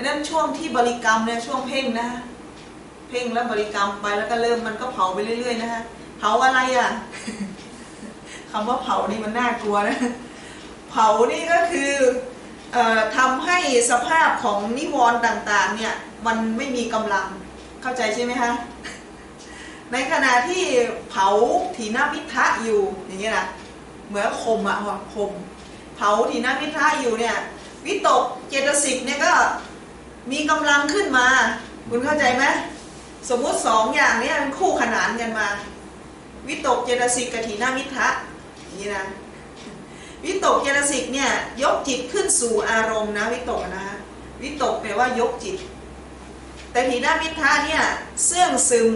อันนั้นช่วงที่บริกรรมเนี่ยช่วงเพ่งนะฮะเพ่งแล้วบริกรรมไปแล้วก็เริ่มมันก็เผาไปเรื่อยๆนะฮะเผาอะไรอะคำว่าเผานี่มันน่ากลัวนะ เผานี่ก็คือออทำให้สภาพของนิวรณ์ต่าง ๆ เนี่ย มันไม่มีกำลังเข้าใจใช่ไหมคะในขณะที่เผาถีนมิทะอยู่อย่างเงี้ยนะเหมือนคมอะคม เผาถีนมิทะอยู่เนี่ยวิตกเจตสิกเนี่ยก็ มีกำลังขึ้นมา คุณเข้าใจไหมสมมุติสองอย่างนี้มันคู่ขนานกันมา วิตกเจตสิกกับถีนมิทะนี้นะวิตกเจตสิกเนี่ยยกจิตขึ้นสู่อารมณ์นะวิตกนะวิตกแปลว่ายกจิต แต่ถีนามิทะเนี่ยเสื่องซึม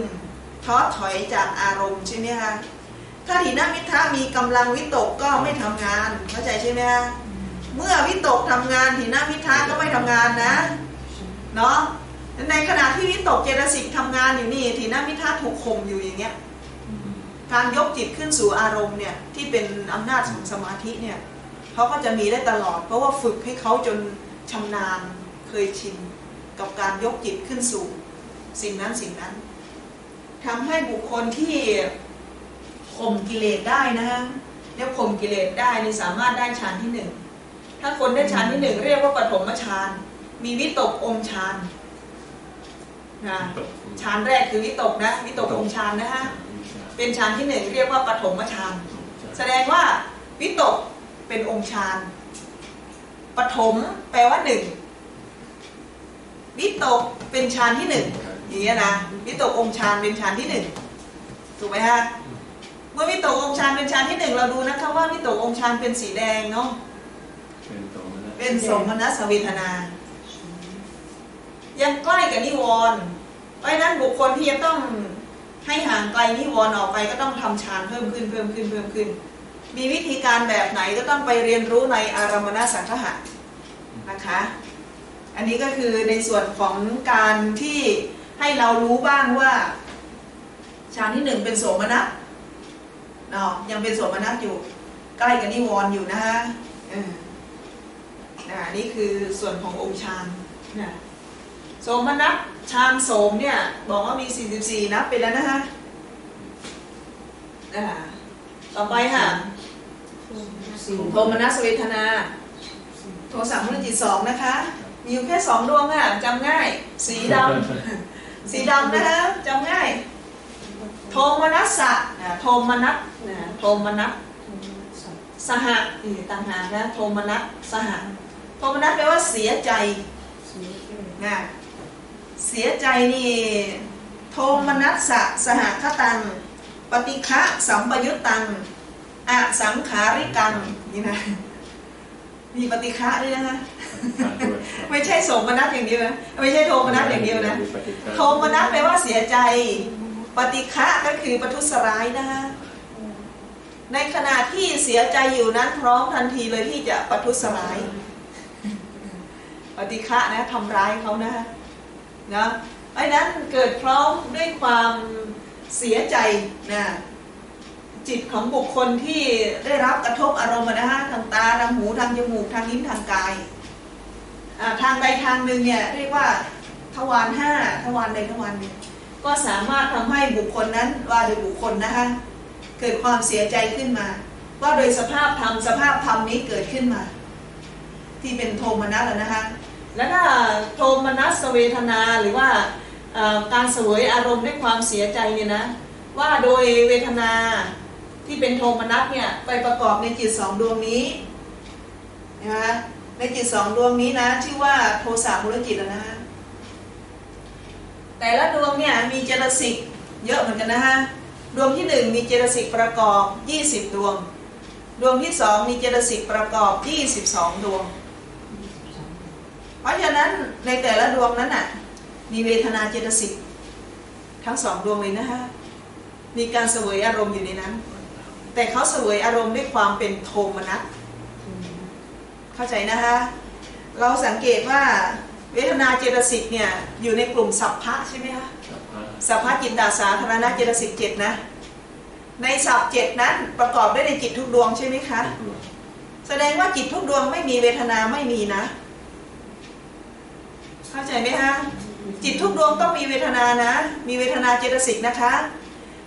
ท้อถอยจากอารมณ์ใช่ไหมคะถ้าถีนามิทะมีกำลังวิตกก็ไม่ทำงานเข้าใจใช่ไหมคะเมื่อวิตกทำงานถีนามิทะก็ไม่ทำงานนะ เนาะในขณะที่วิตกเจตสิกทำงานอยู่นี่ถีนมิทะถูกข่มอยู่อย่างเงี้ยการยกจิตขึ้นสู่อารมณ์เนี่ยที่เป็นอำนาจของสมาธิเนี่ยเขาก็จะมีได้ตลอด เพราะว่าฝึกให้เขาจนชำนาญเคยชินกับการยกจิตขึ้นสู่ สิ่งนั้นสิ่งนั้นทำให้บุคคลที่ข่มกิเลสได้นะฮะเรียกข่มกิเลสได้นี่สามารถได้ฌานที่หนึ่งถ้าคนได้ฌานที่หนึ่งเรียกว่าปฐมฌาน มีวิตกองค์ฌานนะฌานแรกคือวิตกนะวิตกองค์ฌานนะฮะเป็นฌานที่หนึ่งเรียกว่าปฐมฌานแสดงว่าวิตกเป็นองค์ฌานปฐมแปลว่าหนึ่งวิตกเป็นฌานที่หนึ่งอย่างเงี้ยนะวิตกองค์ฌานเป็นฌานที่หนึ่งถูกไหมฮะเมื่อวิตกองค์ฌานเป็นฌานที่หนึ่งเราดูนะคะว่าวิตกองค์ฌานเป็นสีแดงเนาะเป็นตรงนั้นเป็นสมนัสเวทนา ยังใกล้กับนิวรณ์เพราะฉะนั้นบุคคลที่จะต้องให้ห่างไกลนิวรณ์ออกไปก็ต้องทำฌานเพิ่มขึ้นเพิ่มขึ้นเพิ่มขึ้น มีวิธีการแบบไหนก็ต้องไปเรียนรู้ในอารมณสังคหะนะคะ อันนี้ก็คือในส่วนของการที่ให้เรารู้บ้างว่าฌานที่หนึ่งเป็นโสมนัสเนาะยังเป็นโสมนัสอยู่ ใกล้กับนิวรณ์อยู่นะฮะออนะนี่คือส่วนขององค์ฌานนะ สมนัสฌานโสมเนี่ยบอกว่ามี 44 นับไปแล้วนะฮะอ่าต่อไปค่ะโทมนัสเวทนา โทสะมุนจิตสองนะคะ มีอยู่แค่สองดวงอะจำง่าย สีดำสีดำนะฮะจำง่าย โทมนัสสะนะโทมนัสนะโทมนัสสหะอีกต่างหากนะโทมนัสสหะโทมนัสแปลว่าเสียใจนะ เสียใจนี่โทมนัสสะสหคตัง ปฏิฆะสัมปยุตตังอะสังขาริกังนี่นะมีปฏิฆะด้วยนะไม่ใช่โสมนัสอย่างเดียวนะไม่ใช่โทมนัสอย่างเดียวนะโทมนัสแปลว่าเสียใจ ปฏิฆะก็คือประทุษร้ายนะคะในขณะที่เสียใจอยู่นั้นพร้อมทันทีเลยที่จะประทุษร้าย ปฏิฆะนะทำร้ายเขานะนะ เพราะนั้นเกิดพร้อมด้วยความเสียใจนะจิตของบุคคลที่ได้รับกระทบอารมณ์นะฮะทางตาทางหูทางจมูกทางลิ้นทางกายทางใดทางหนึ่งเนี่ยเรียกว่าทวารห้าทวารใดทวารหนึ่งก็สามารถทำให้บุคคลนั้นว่าโดยบุคคลนะคะเกิดความเสียใจขึ้นมา ว่าโดยสภาพธรรมสภาพธรรมนี้เกิดขึ้นมา ที่เป็นโทมนัสแล้วนะคะ แล้วถ้าโทมนัสเวทนาหรือว่าการเสวยอารมณ์ด้วยความเสียใจเนี่ยนะว่าโดยเวทนาที่เป็นโทมนัสเนี่ยไปประกอบในจิตสองดวงนี้นะคะในจิตสองดวงนี้นะชื่อว่าโทสะมูลจิตนะคะแต่ละดวงเนี่ยมีเจตสิกเยอะเหมือนกันนะฮะดวงที่หนึ่งมีเจตสิกประกอบ 20 ดวง ดวงที่สองมีเจตสิกประกอบ 22 ดวง เพราะฉะนั้นในแต่ละดวงนั้นน่ะ มีเวทนาเจตสิกทั้งสองดวงเลยนะฮะมีการเสวยอารมณ์อยู่ในนั้น แต่เขาเสวยอารมณ์ด้วยความเป็นโทมนัสเข้าใจนะฮะเราสังเกตว่าเวทนาเจตสิกเนี่ยอยู่ในกลุ่มสัพพะใช่ไหมคะสัพพะจิตตาสาธารณะเจตสิกเจ็ดนะ ในสัพเจ็ดนั้นประกอบด้วยในจิตทุกดวงใช่ไหมคะ แสดงว่าจิตทุกดวงไม่มีเวทนาไม่มีนะ เข้าใจไหมฮะจิตทุกดวงต้องมีเวทนานะ มีเวทนาเจตสิกนะคะ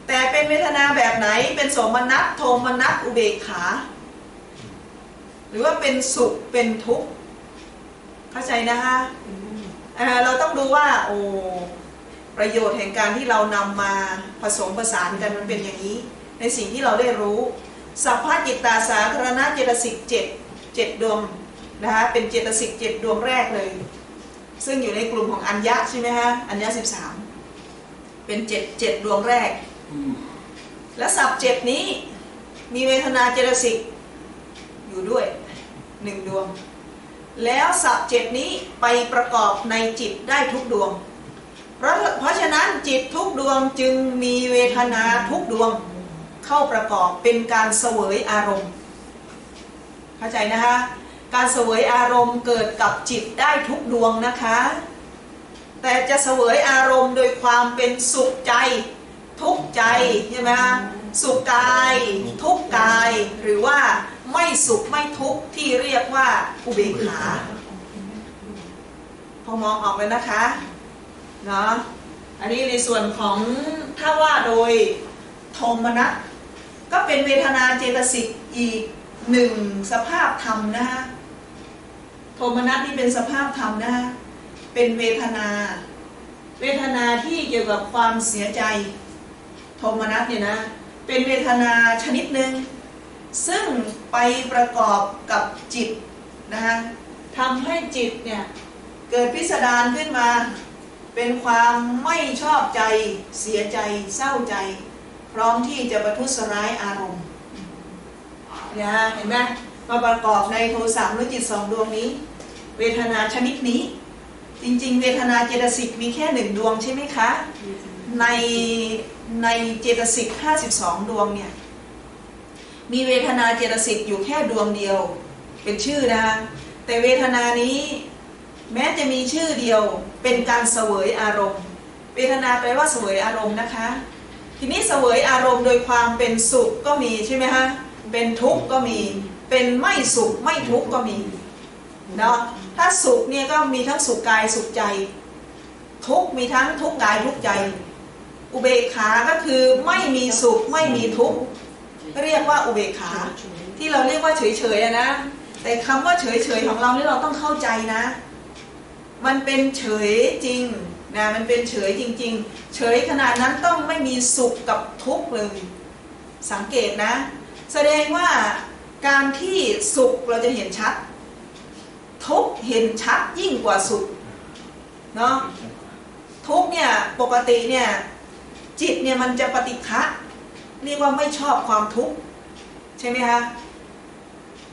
แต่เป็นเวทนาแบบไหนเป็นโสมนัสโทมนัสอุเบกขา หรือว่าเป็นสุขเป็นทุกข์เข้าใจนะคะเราต้องดูว่าโอ้ประโยชน์แห่งการที่เรานำมาผสมผสานกันมันเป็นอย่างนี้ ในสิ่งที่เราได้รู้สัพพะจิตตาสาธารณะเจตสิกเจ็ดเจ็ดดวงนะคะเป็นเจตสิกเจ็ดดวงแรกเลย ซึ่งอยู่ในกลุ่มของอัญญะใช่ไหมฮะอัญญะสิบสามเป็นเจ็ดเจ็ดดวงแรก และสับเจ็ดนี้มีเวทนาเจตสิกอยู่ด้วยหนึ่งดวง แล้วสับเจ็ดนี้ไปประกอบในจิตได้ทุกดวง เพราะเพราะฉะนั้นจิตทุกดวงจึงมีเวทนาทุกดวงเข้าประกอบเป็นการเสวยอารมณ์ เข้าใจนะคะ การเสวยอารมณ์เกิดกับจิตได้ทุกดวงนะคะ แต่จะเสวยอารมณ์โดยความเป็นสุขใจ ทุกใจใช่ไหมคะสุขกาย ทุกกาย หรือว่าไม่สุขไม่ทุกที่เรียกว่าอุเบกขาพอมองออกเลยนะคะเนาะอันนี้ในส่วนของถ้าว่าโดยโทมนัสก็เป็นเวทนาเจตสิกอีกหนึ่งสภาพธรรมนะคะ โทมนัสนี่เป็นสภาพธรรมนะเป็นเวทนา เวทนาที่เกี่ยวกับความเสียใจ โทมนัสเนี่ยนะ เป็นเวทนาชนิดหนึ่งซึ่งไปประกอบกับจิตนะคะทำให้จิตเนี่ยเกิดพิสดารขึ้นมา เป็นความไม่ชอบใจ เสียใจ เศร้าใจ พร้อมที่จะประทุษร้ายอารมณ์นี่ยเห็นไหม มาประกอบในโทสะมนุจิตสองดวงนี้ เวทนาชนิดนี้ จริง ๆ เวทนาเจตสิกมีแค่หนึ่งดวงใช่ไหมคะ ในในเจตสิก52 ดวงเนี่ย มีเวทนาเจตสิกอยู่แค่ดวงเดียว เป็นชื่อนะคะแต่เวทนานี้แม้จะมีชื่อเดียวเป็นการเสวยอารมณ์ เวทนาแปลว่าเสวยอารมณ์นะคะ ทีนี้เสวยอารมณ์โดยความเป็นสุขก็มีใช่ไหมฮะเป็นทุกข์ก็มี เป็นไม่สุขไม่ทุกข์ก็มีเนาะถ้าสุขเนี่ยก็มีทั้งสุขกายสุขใจ ทุกข์มีทั้งทุกข์กายทุกข์ใจ อุเบกขาก็คือไม่มีสุขไม่มีทุกข์เรียกว่าอุเบกขา ที่เราเรียกว่าเฉยๆนะ แต่คำว่าเฉยๆของเราเนี่ยเราต้องเข้าใจนะ มันเป็นเฉยจริงนะมันเป็นเฉยจริง ๆ เฉยขนาดนั้นต้องไม่มีสุขกับทุกข์เลยสังเกตนะ แสดงว่า การที่สุขเราจะเห็นชัด ทุกเห็นชัดยิ่งกว่าสุขเนาะทุกเนี่ยปกติเนี่ยจิตเนี่ยมันจะปฏิฆะเรียกว่าไม่ชอบความทุกข์ใช่ไหมคะ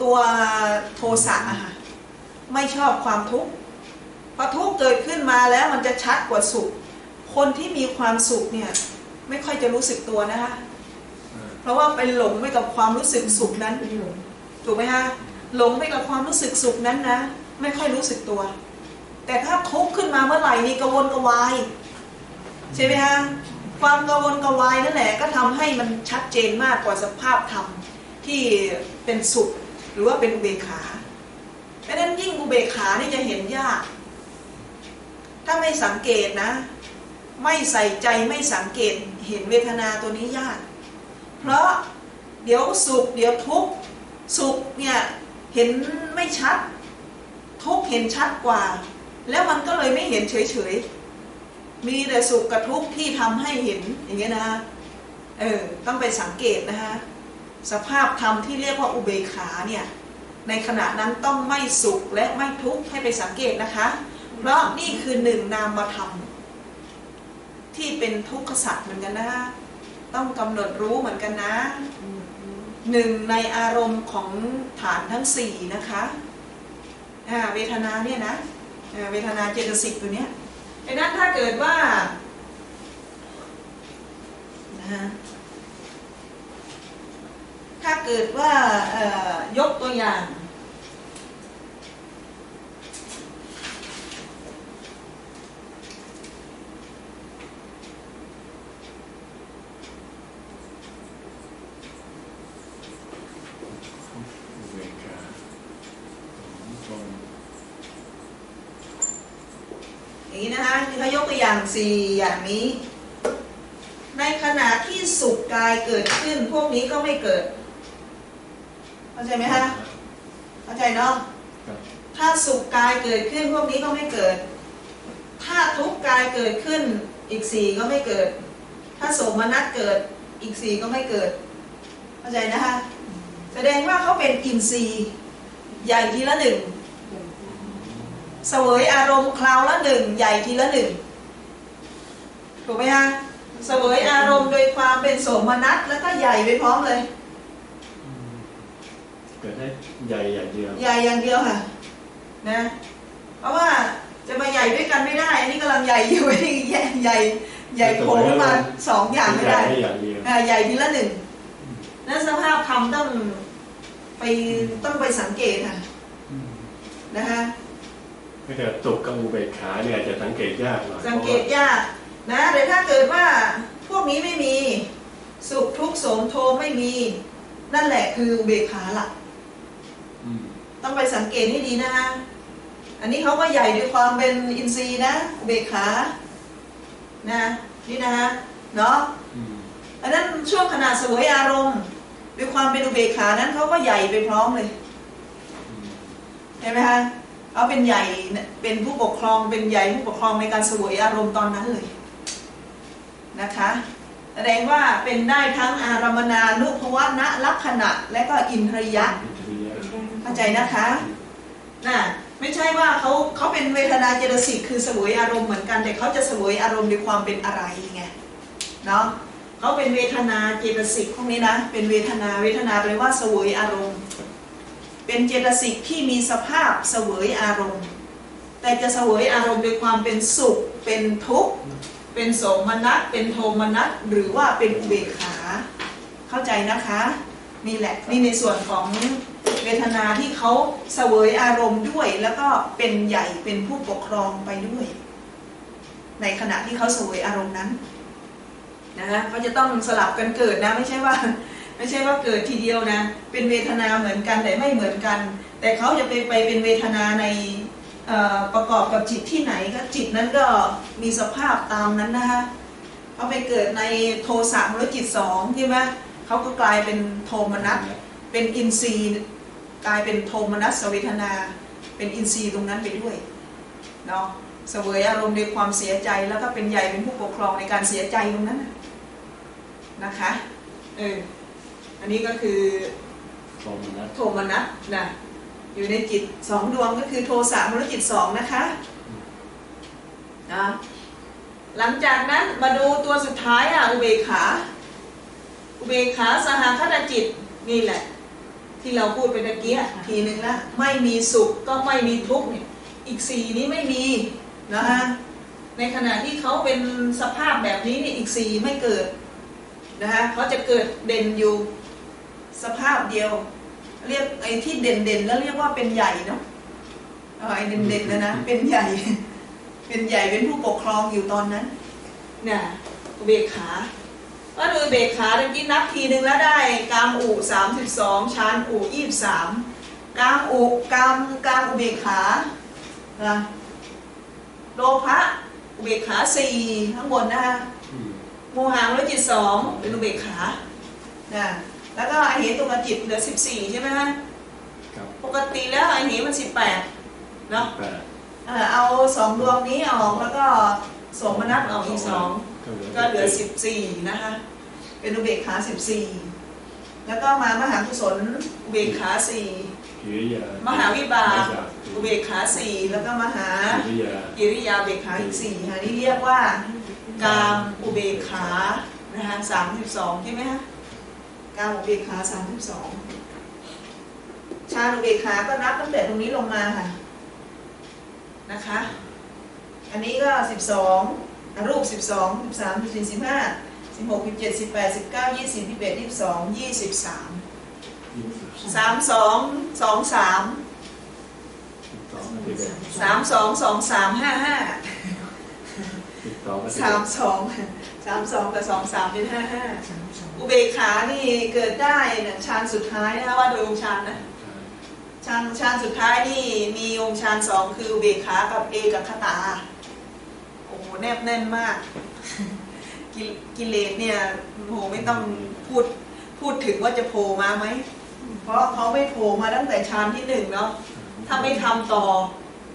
ตัวโทสะอะค่ะไม่ชอบความทุกข์พอทุกข์เกิดขึ้นมาแล้วมันจะชัดกว่าสุข คนที่มีความสุขเนี่ยไม่ค่อยจะรู้สึกตัวนะคะ เพราะว่าไปหลงไปกับความรู้สึกสุขนั้นถูกไหมคะหลงไปกับความรู้สึกสุขนั้นนะ ไม่ค่อยรู้สึกตัว แต่ถ้าทุกข์ขึ้นมาเมื่อไหร่นี่กระวนกระวายใช่ไหมฮะความกระวนกระวายนั่นแหละก็ทำให้มันชัดเจนมากกว่าสภาพธรรมที่เป็นสุขหรือว่าเป็นอุเบกขาดังนั้นยิ่งอุเบกขานี่จะเห็นยาก ถ้าไม่สังเกตนะ ไม่ใส่ใจไม่สังเกตเห็นเวทนาตัวนี้ยาก เพราะเดี๋ยวสุขเดี๋ยวทุกข์สุขเนี่ยเห็นไม่ชัด ทุกข์เห็นชัดกว่า แล้วมันก็เลยไม่เห็นเฉยๆ มีแต่สุขกับทุกข์ที่ทำให้เห็นอย่างเงี้ยนะคะเออต้องไปสังเกตนะคะสภาพธรรมที่เรียกว่าอุเบกขาเนี่ยในขณะนั้นต้องไม่สุขและไม่ทุกข์ให้ไปสังเกตนะคะ เพราะนี่คือหนึ่งนามธรรมที่เป็นทุกขสัตว์เหมือนกันนะคะ ต้องกำหนดรู้เหมือนกันนะหนึ่งในอารมณ์ของฐานทั้งสี่นะคะอ่าเวทนาเนี่ยนะอ่าเวทนาเจตสิกตัวเนี้ยไอ้นั้นถ้าเกิดว่านะฮะถ้าเกิดว่าเอ่อยกตัวอย่าง อุเบกขาตรง อย่างนี้นะคะ ที่เขายกตัวอย่างสี่อย่างนี้ ในขณะที่สุขกายเกิดขึ้น พวกนี้ก็ไม่เกิด เข้าใจไหมคะ เข้าใจเนาะถ้าสุขกายเกิดขึ้นพวกนี้ก็ไม่เกิด ถ้าทุกข์กายเกิดขึ้น อีกสี่ก็ไม่เกิด ถ้าโสมนัสเกิดอีกสี่ก็ไม่เกิด เข้าใจนะคะ แสดงว่าเขาเป็นอินทรีย์ใหญ่ทีละหนึ่ง เสวยอารมณ์คราวละหนึ่งใหญ่ทีละหนึ่งถูกไหมฮะเสวยอารมณ์โดยความเป็นโสมนัสแล้วก็ใหญ่ไปพร้อมเลย เกิดได้ใหญ่อย่างเดียว ใหญ่อย่างเดียวค่ะ นะ เพราะว่าจะมาใหญ่ด้วยกันไม่ได้ อันนี้กำลังใหญ่อยู่อันนี้ใหญ่ใหญ่ใหญ่โผล่ขึ้นมาสองอย่างไม่ใหญ่ได้ได้อย่างเดียวอ่าใหญ่ทีละหนึ่งนั่นสภาพธรรมต้องไปต้องไปสังเกตค่ะนะคะ ถ้าเกิดตกกับอุเบกขาเนี่ยจะสังเกตยากหน่อยสังเกตยากนะแต่ถ้าเกิดว่าพวกนี้ไม่มีสุขทุกข์โสมโทมไม่มี นั่นแหละคืออุเบกขาหลักอืมต้องไปสังเกตให้ดีนะคะอันนี้เขาก็ใหญ่ด้วยความเป็นอินทรีย์นะอุเบกขานะนี่นะคะเนาะอืมอันนั้นช่วงขณะเสวยอารมณ์ด้วยความเป็นอุเบกขานั้นเขาก็ใหญ่ไปพร้อมเลยอืมใช่ไหมคะ เขาเป็นใหญ่เป็นผู้ปกครองเป็นใหญ่ผู้ปกครองในการสวยอารมณ์ตอนนั้นเลยนะคะแสดงว่าเป็นได้ทั้งอารมนานุภวนะลักษณะ และก็อินทรียะเข้าใจนะคะน่ะไม่ใช่ว่าเขาเขาเป็นเวทนาเจตสิกคือสวยอารมณ์เหมือนกัน แต่เขาจะสวยอารมณ์ด้วยความเป็นอะไรไงเนาะเขาเป็นเวทนาเจตสิกพวกนี้นะ เป็นเวทนาเวทนาแปลว่าสวยอารมณ์ เป็นเจตสิกที่มีสภาพเสวยอารมณ์ แต่จะเสวยอารมณ์ด้วยความเป็นสุข เป็นทุกข์ เป็นโสมนัส เป็นโทมนัส หรือว่าเป็นอุเบกขา เข้าใจนะคะ นี่แหละ นี่ในส่วนของเวทนาที่เขาเสวยอารมณ์ด้วย แล้วก็เป็นใหญ่เป็นผู้ปกครองไปด้วย ในขณะที่เขาเสวยอารมณ์นั้นนะคะเขาจะต้องสลับกันเกิดนะ ไม่ใช่ว่า ไม่ใช่ว่าเกิดทีเดียวนะ เป็นเวทนาเหมือนกันแต่ไม่เหมือนกัน แต่เขาจะไปไปเป็นเวทนาในประกอบกับจิตที่ไหนก็จิตนั้นก็มีสภาพตามนั้นนะคะเขาไปเกิดในโทสะมรจิตสองใช่ไหมเขาก็กลายเป็นโทมนัสเป็นอินทรีย์กลายเป็นโทมนัสเวทนา เป็นอินทรีย์ตรงนั้นไปด้วยเนาะเสวยอารมณ์ในความเสียใจแล้วก็เป็นใหญ่เป็นผู้ปกครองในการเสียใจตรงนั้นนะคะเออ อันนี้ก็คือโทมนัสโทมนัสนะอยู่ในจิตสองดวงก็คือโทสะมรจิตสองนะคะนะหลังจากนั้นมาดูตัวสุดท้ายอะอุเบกขา อุเบกขาสหคตจิตนี่แหละ ที่เราพูดไปตะเกียทีหนึ่งละไม่มีสุขก็ไม่มีทุกข์เนี่ยอีกสี่นี้ไม่มีนะคะในขณะที่เขาเป็นสภาพแบบนี้นี่อีกสี่ไม่เกิดนะคะเขาจะเกิดเด่นอยู่ สภาพเดียว เรียกไอ้ที่เด่นเด่นๆแล้วเรียกว่าเป็นใหญ่เนาะเอาไอ้เด่นเด่นๆนะนะเป็นใหญ่ เป็นใหญ่เป็นผู้ปกครองอยู่ตอนนั้นเนี่ยอุเบกขาว่าดูอุเบกขาเมื่อกี้นับทีหนึ่งแล้วได้กามอุสามสิบสองชานอุยี่สามกามอุกามกามอุเบกขานะโลภะอุเบกขาสี่ข้างบนนะคะอืมโมหะร้อยจิตสองเป็นอุเบกขานะ แล้วก็ไอเหตุกจิตเหลือสิบสี่ใช่ไหมฮะครับปกติแล้วไอเหตุมันสิบแปดเนาะแปดเอ่อเอาสองดวงนี้ออกแล้วก็สมนัตออกอีกสองก็เหลือสิบสี่นะคะเป็นอุเบกขาสิบสี่แล้วก็มามหากุศลอุเบกขาสี่กิริยามหาวิบากมหอุเบกขาสี่แล้วก็มหากิริยากิริยาอุเบกขาอีกสี่ค่ะนี่เรียกว่ากามอุเบกขานะคะสามสิบสองใช่ไหมคะ กามอุเบกขาสามสิบสองชาอุเบกขาก็นับตั้งแต่ตรงนี้ลงมาค่ะนะคะ อันนี้ก็สิบสองรูปสิบสองสิบสามสิบสี่สิบห้าสิบหกสิบเจ็ดสิบแปดสิบเก้ายี่สิบยี่สิบเอ็ดยี่สิบสองยี่สิบสามยี่สิบสามสองสองสามสิบสองสิบเอ็ดสามสองสองสามห้าห้าสิบสองกับสิบสาเอ็มดสองสามสองกับสองสามเป็นห้าห้า อุเบกขานี่เกิดได้เนี่ยฌานสุดท้ายนะคะว่าโดยองค์ฌานนะฌานฌานสุดท้ายนี่มีองค์ฌานสองคืออุเบกขากับเอกคตาแนบแน่นมากกิกิเลสเนี่ยโหไม่ต้องพูดพูดถึงว่าจะโผล่มาไหม เพราะเขาไม่โผล่มาตั้งแต่ฌานที่หนึ่งเนาะถ้าไม่ทำต่อ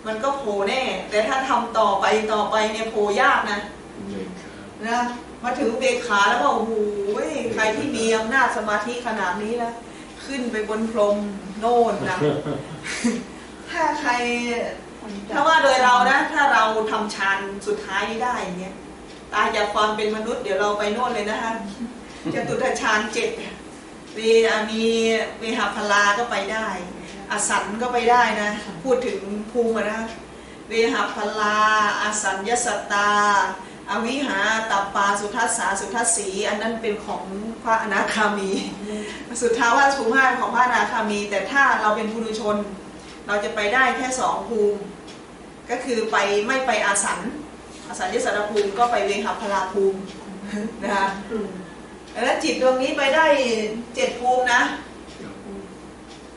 มันก็โผล่แน่ แต่ถ้าทำต่อไปต่อไปเนี่ยโผล่ยากนะอุเบกขานะ มาถึงอุเบกขาแล้วก็โอ้โหใครที่มีอำนาจสมาธิขนาดนี้แล้วขึ้นไปบนพรมโน่นนะถ้าใครถ้าว่าโดยเรานะ ถ้าเราทำฌานสุดท้ายนี้ได้อย่างเงี้ยตายจากความเป็นมนุษย์เดี๋ยวเราไปโน่นเลยนะคะจะตุตฌานเจ็ดเวมีเวหาพลาก็ไปได้ อสันก็ไปได้นะ พูดถึงภูมินะเวหาพลาอสัญญสตา อวิหาตัปปาสุทัสสาสุทัสสีอันนั้นเป็นของพระอนาคามี สุทธาวาสภูมิห้าของพระอนาคามี แต่ถ้าเราเป็นผู้ดุชน เราจะไปได้แค่สองภูมิ ก็คือไปไม่ไปอาสันอาสัญญสัตตภูมิก็ไปเวหาพลาภูมินะคะแล้วจิตดวงนี้ไปได้เจ็ดภูมินะ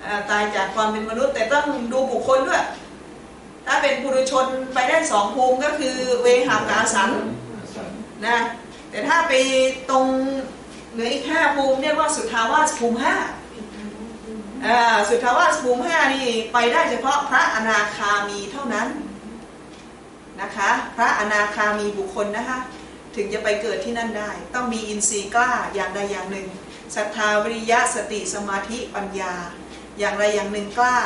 อ่าตายจากความเป็นมนุษย์ แต่ต้องดูบุคคลด้วย ถ้าเป็นปุถุชนไปได้สองภูมิก็คือเวหากบอาสันอาสั นนะแต่ถ้าไปตรงเหลืออีกห้าภูมิเรียกว่าสุทธาวาสภูมิห้าอ่าสุทธาวาสภูมิห้านี่ไปได้เฉพาะพระอนาคามีเท่านั้นนะคะพระอนาคามีบุคคลนะคะถึงจะไปเกิดที่นั่นได้ ต้องมีอินทรีย์กล้าอย่างใดอย่างหนึ่งศรัทธาวิริยะสติสมาธิปัญญา อย่างไรอย่างหนึ่งกล้า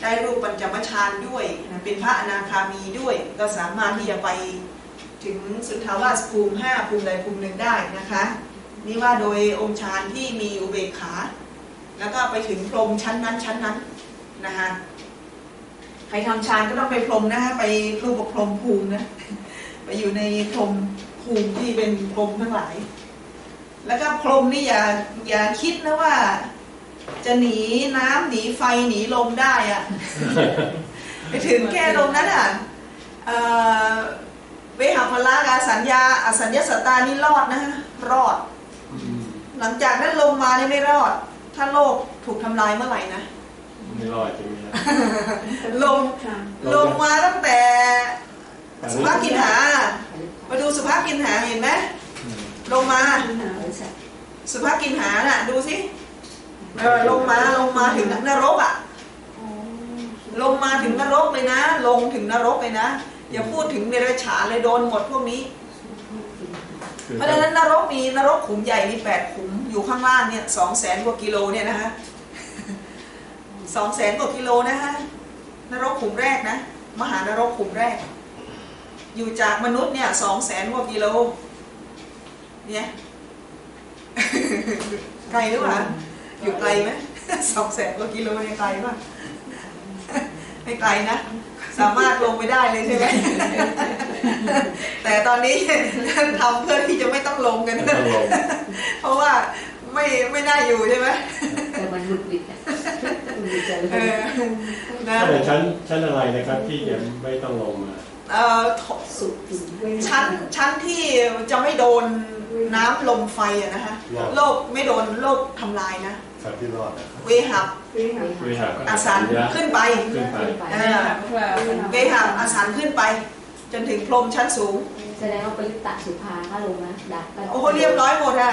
ได้รูปปัญจมฌานด้วยนะเป็นพระอนาคามีด้วย ก็สามารถที่จะไป ถึงสุทาวาสภูมิห้าภูมิใดภูมิหนึ่งได้นะคะ นี่ว่าโดยองค์ฌานที่มีอุเบกขา แล้วก็ไปถึงพรมชั้นนั้นชั้นนั้นนะคะใครทำฌานก็ต้องไปพรมนะคะไปรูปพรมภูมินะไปอยู่ในพรมภูมิที่เป็นพรมทั้งหลาย แล้วก็พรมนี่อย่าอย่าคิดนะว่า จะหนีน้ำหนีไฟหนีลมได้อะไปถึงแค่ตรงนั้นอะ เอ่อเวหาพลากาสัญญาอสัญญาสตานี่รอดนะฮะรอดอืมหลังจากนั้นลงมานี่ไม่รอด ถ้าโลกถูกทำลายเมื่อไหร่นะไม่รอดใช่ไหมครับลงลงมาตั้งแต่สุภาพกินหา มาดูสุภาพกินหาเห็นไหมอืมลงมาสุภาพกินหาน่ะ ดูสิเออลงมาลงมาถึงนรกอะลงมาถึงนรกเลยนะ ลงถึงนรกเลยนะ อย่าพูดถึงเดรัจฉานเลยโดนหมดพวกนี้คือเพราะฉะนั้นนรกมีนรกขุมใหญ่มีแปดขุมอยู่ข้างล่างเนี่ยสองแสนกว่ากิโลเนี่ยนะคะสองแสนกว่ากิโลนะคะนรกขุมแรกนะ มหานรกขุมแรก อยู่จากมนุษย์เนี่ยสองแสนกว่ากิโลเนี่ยไกลหรือเปล่าอยู่ไกลไหมสองแสนกว่ากิโลเนี่ยไกลป่ะไม่ไกลนะ สามารถลงไปได้เลยใช่ไหมแต่ตอนนี้ทำเพื่อที่จะไม่ต้องลงกันไม่ต้องลงเพราะว่าไม่ไม่น่าอยู่ใช่ไหมแต่มันหลุดวิดอะหลุดใจเออนะถ้าเป็นชั้นชั้นอะไรนะครับที่จะไม่ต้องลงมาเอ่อสุดถึงชั้นชั้นที่จะไม่โดนน้ำลมไฟอะนะคะว้าวโลกไม่โดนโลกทำลายนะ สัตว์ที่รอดนะครับเวหับวิหารก็อาสันขึ้นไป ขึ้นไป เออ เวหับอาสันขึ้นไป จนถึงพรหมชั้นสูง แสดงว่าปริตตะสุภาถ้าลงนะดักกันโอ้โหเรียบร้อยหมดอะ